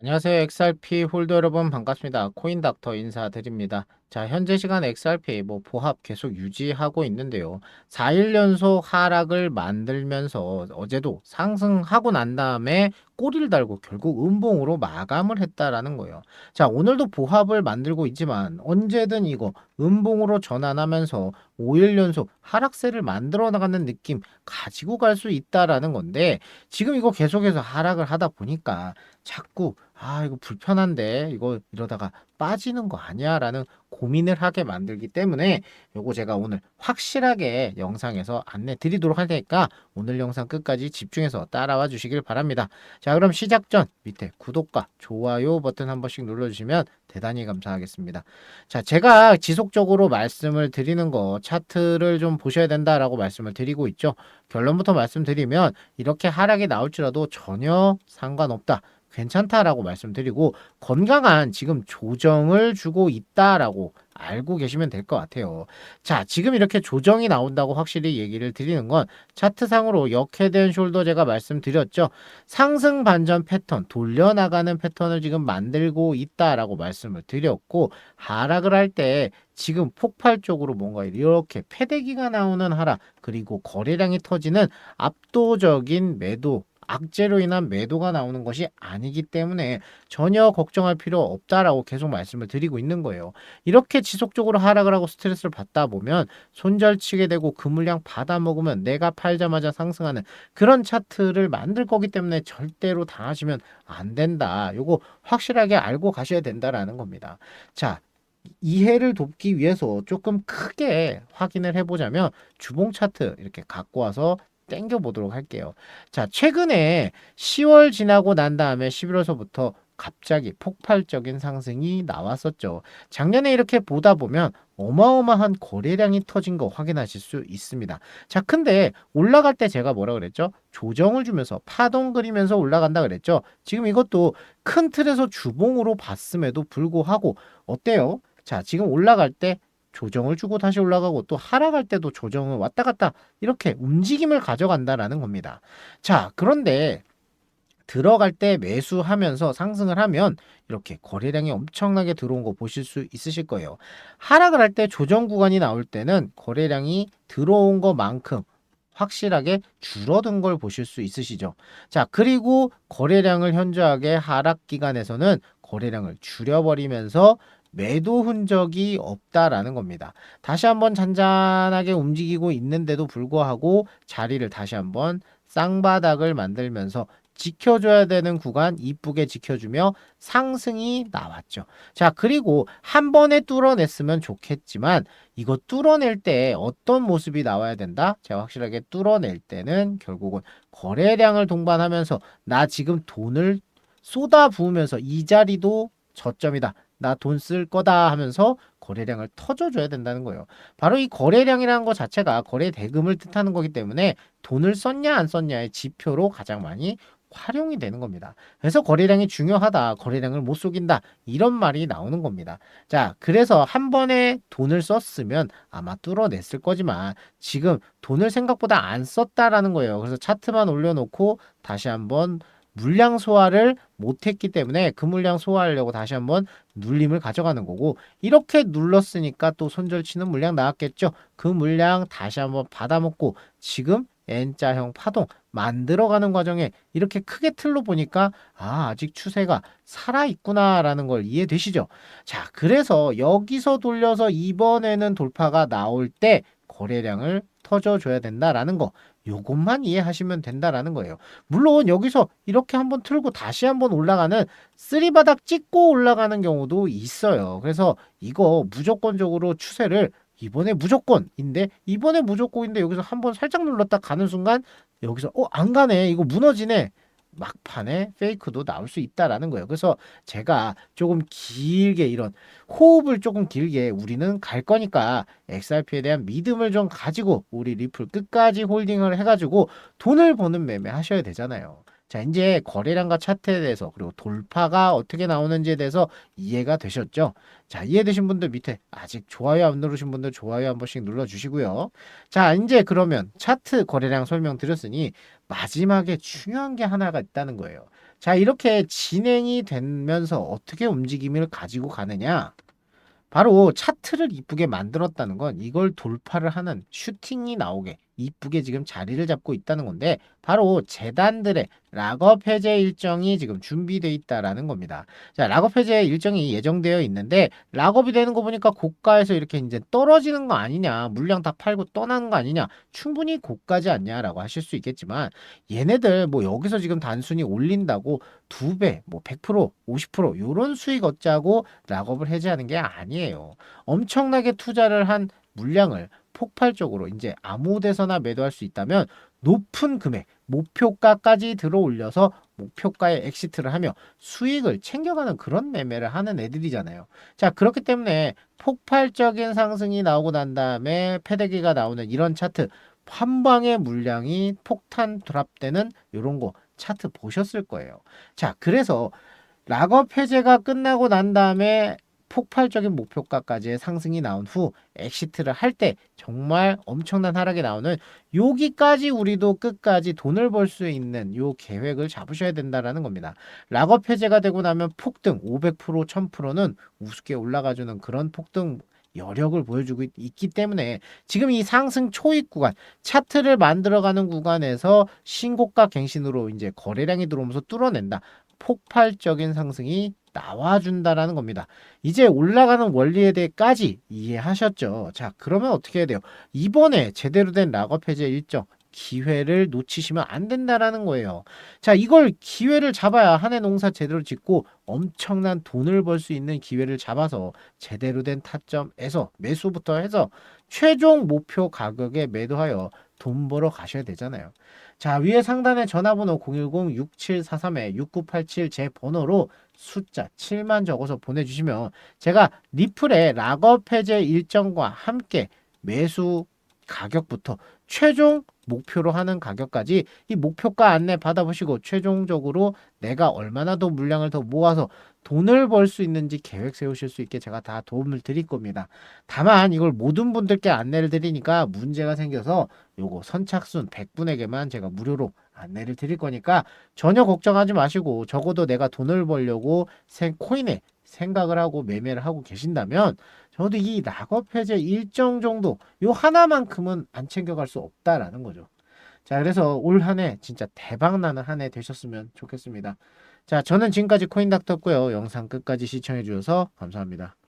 안녕하세요. XRP 홀더 여러분 반갑습니다. 코인닥터 인사드립니다. 자, 현재 시간 XRP 뭐 보합 계속 유지하고 있는데요. 4일 연속 하락을 만들면서 어제도 상승하고 난 다음에 꼬리를 달고 결국 음봉으로 마감을 했다라는 거예요. 자, 오늘도 보합을 만들고 있지만 언제든 이거 음봉으로 전환하면서 5일 연속 하락세를 만들어 나가는 느낌 가지고 갈 수 있다라는 건데 지금 이거 계속해서 하락을 하다 보니까 자꾸 아, 이거 불편한데 이거 이러다가 빠지는 거 아니야 라는 고민을 하게 만들기 때문에 요거 제가 오늘 확실하게 영상에서 안내 드리도록 할 테니까 오늘 영상 끝까지 집중해서 따라와 주시길 바랍니다. 자, 그럼 시작 전 밑에 구독과 좋아요 버튼 한 번씩 눌러주시면 대단히 감사하겠습니다. 자, 제가 지속적으로 말씀을 드리는 거 차트를 좀 보셔야 된다라고 말씀을 드리고 있죠. 결론부터 말씀드리면 이렇게 하락이 나올지라도 전혀 상관없다. 괜찮다라고 말씀드리고 건강한 지금 조정을 주고 있다라고 알고 계시면 될 것 같아요. 자, 지금 이렇게 조정이 나온다고 확실히 얘기를 드리는 건 차트상으로 역회된 숄더 제가 말씀드렸죠. 상승 반전 패턴, 돌려나가는 패턴을 지금 만들고 있다라고 말씀을 드렸고 하락을 할 때 지금 폭발적으로 뭔가 이렇게 패대기가 나오는 하락 그리고 거래량이 터지는 압도적인 매도 악재로 인한 매도가 나오는 것이 아니기 때문에 전혀 걱정할 필요 없다라고 계속 말씀을 드리고 있는 거예요. 이렇게 지속적으로 하락을 하고 스트레스를 받다 보면 손절치게 되고 그 물량 받아 먹으면 내가 팔자마자 상승하는 그런 차트를 만들 거기 때문에 절대로 당하시면 안 된다. 요거 확실하게 알고 가셔야 된다라는 겁니다. 자, 이해를 돕기 위해서 조금 크게 확인을 해보자면 주봉 차트 이렇게 갖고 와서 땡겨 보도록 할게요. 자, 최근에 10월 지나고 난 다음에 11월서부터 갑자기 폭발적인 상승이 나왔었죠. 작년에 이렇게 보다 보면 어마어마한 거래량이 터진 거 확인하실 수 있습니다. 자, 근데 올라갈 때 제가 뭐라 그랬죠? 조정을 주면서 파동 그리면서 올라간다 그랬죠? 지금 이것도 큰 틀에서 주봉으로 봤음에도 불구하고 어때요? 자, 지금 올라갈 때 조정을 주고 다시 올라가고 또 하락할 때도 조정을 왔다 갔다 이렇게 움직임을 가져간다라는 겁니다. 자, 그런데 들어갈 때 매수하면서 상승을 하면 이렇게 거래량이 엄청나게 들어온 거 보실 수 있으실 거예요. 하락을 할 때 조정 구간이 나올 때는 거래량이 들어온 것만큼 확실하게 줄어든 걸 보실 수 있으시죠. 자, 그리고 거래량을 현저하게 하락 기간에서는 거래량을 줄여버리면서 매도 흔적이 없다라는 겁니다. 다시 한번 잔잔하게 움직이고 있는데도 불구하고 자리를 다시 한번 쌍바닥을 만들면서 지켜줘야 되는 구간 이쁘게 지켜주며 상승이 나왔죠. 자, 그리고 한 번에 뚫어냈으면 좋겠지만 이거 뚫어낼 때 어떤 모습이 나와야 된다? 제가 확실하게 뚫어낼 때는 결국은 거래량을 동반하면서 나 지금 돈을 쏟아 부으면서 이 자리도 저점이다. 나 돈 쓸 거다 하면서 거래량을 터져줘야 된다는 거예요. 바로 이 거래량이라는 것 자체가 거래 대금을 뜻하는 거기 때문에 돈을 썼냐 안 썼냐의 지표로 가장 많이 활용이 되는 겁니다. 그래서 거래량이 중요하다. 거래량을 못 속인다. 이런 말이 나오는 겁니다. 자, 그래서 한 번에 돈을 썼으면 아마 뚫어냈을 거지만 지금 돈을 생각보다 안 썼다라는 거예요. 그래서 차트만 올려놓고 다시 한번 물량 소화를 못했기 때문에 그 물량 소화하려고 다시 한번 눌림을 가져가는 거고 이렇게 눌렀으니까 또 손절치는 물량 나왔겠죠. 그 물량 다시 한번 받아먹고 지금 N자형 파동 만들어가는 과정에 이렇게 크게 틀로 보니까 아 아직 추세가 살아있구나라는 걸 이해되시죠? 자 그래서 여기서 돌려서 이번에는 돌파가 나올 때 거래량을 터져줘야 된다라는 거 요것만 이해하시면 된다라는 거예요. 물론 여기서 이렇게 한번 틀고 다시 한번 올라가는 쓰리바닥 찍고 올라가는 경우도 있어요. 그래서 이거 무조건적으로 추세를 이번에 무조건인데 이번에 무조건인데 여기서 한번 살짝 눌렀다 가는 순간 여기서 어 안 가네 이거 무너지네 막판에 페이크도 나올 수 있다라는 거예요. 그래서 제가 조금 길게 이런 호흡을 조금 길게 우리는 갈 거니까 XRP에 대한 믿음을 좀 가지고 우리 리플 끝까지 홀딩을 해가지고 돈을 버는 매매 하셔야 되잖아요. 자, 이제 거래량과 차트에 대해서 그리고 돌파가 어떻게 나오는지에 대해서 이해가 되셨죠? 자, 이해되신 분들 밑에 아직 좋아요 안 누르신 분들 좋아요 한 번씩 눌러 주시고요. 자, 이제 그러면 차트 거래량 설명 드렸으니 마지막에 중요한 게 하나가 있다는 거예요. 자, 이렇게 진행이 되면서 어떻게 움직임을 가지고 가느냐? 바로 차트를 이쁘게 만들었다는 건 이걸 돌파를 하는 슈팅이 나오게 이쁘게 지금 자리를 잡고 있다는 건데 바로 재단들의 락업 해제 일정이 지금 준비돼 있다라는 겁니다. 자, 락업 해제 일정이 예정되어 있는데 락업이 되는 거 보니까 고가에서 이렇게 이제 떨어지는 거 아니냐, 물량 다 팔고 떠나는 거 아니냐, 충분히 고가지 않냐라고 하실 수 있겠지만 얘네들 뭐 여기서 지금 단순히 올린다고 두 배, 뭐 100%, 50% 요런 수익 얻자고 락업을 해제하는 게 아니에요. 엄청나게 투자를 한 물량을 폭발적으로 이제 아무 데서나 매도할 수 있다면 높은 금액, 목표가까지 들어 올려서 목표가에 엑시트를 하며 수익을 챙겨가는 그런 매매를 하는 애들이잖아요. 자, 그렇기 때문에 폭발적인 상승이 나오고 난 다음에 패대기가 나오는 이런 차트 한 방에 물량이 폭탄 드랍되는 이런 거 차트 보셨을 거예요. 자, 그래서 락업 해제가 끝나고 난 다음에 폭발적인 목표가까지의 상승이 나온 후 엑시트를 할 때 정말 엄청난 하락이 나오는 여기까지 우리도 끝까지 돈을 벌 수 있는 요 계획을 잡으셔야 된다라는 겁니다. 락업 해제가 되고 나면 폭등 500% 1000%는 우습게 올라가주는 그런 폭등 여력을 보여주고 있, 있기 때문에 지금 이 상승 초입 구간 차트를 만들어가는 구간에서 신고가 갱신으로 이제 거래량이 들어오면서 뚫어낸다. 폭발적인 상승이 나와준다라는 겁니다. 이제 올라가는 원리에 대해까지 이해하셨죠? 자, 그러면 어떻게 해야 돼요? 이번에 제대로 된 락업 해제 일정 기회를 놓치시면 안 된다라는 거예요. 자, 이걸 기회를 잡아야 한 해 농사 제대로 짓고 엄청난 돈을 벌 수 있는 기회를 잡아서 제대로 된 타점에서 매수부터 해서 최종 목표 가격에 매도하여 돈 벌어 가셔야 되잖아요. 자, 위에 상단에 전화번호 010-6743-6987 제 번호로 숫자 7만 적어서 보내주시면 제가 리플의 락업 해제 일정과 함께 매수 가격부터 최종 목표로 하는 가격까지 이 목표가 안내 받아보시고 최종적으로 내가 얼마나 더 물량을 더 모아서 돈을 벌 수 있는지 계획 세우실 수 있게 제가 다 도움을 드릴 겁니다. 다만 이걸 모든 분들께 안내를 드리니까 문제가 생겨서 요거 선착순 100분에게만 제가 무료로 안내를 드릴 거니까 전혀 걱정하지 마시고 적어도 내가 돈을 벌려고 생 코인에 생각을 하고 매매를 하고 계신다면 저도 이 락업 해제 일정 정도 요 하나만큼은 안 챙겨갈 수 없다라는 거죠. 자, 그래서 올 한 해 진짜 대박 나는 한 해 되셨으면 좋겠습니다. 자, 저는 지금까지 코인닥터였고요. 영상 끝까지 시청해 주셔서 감사합니다.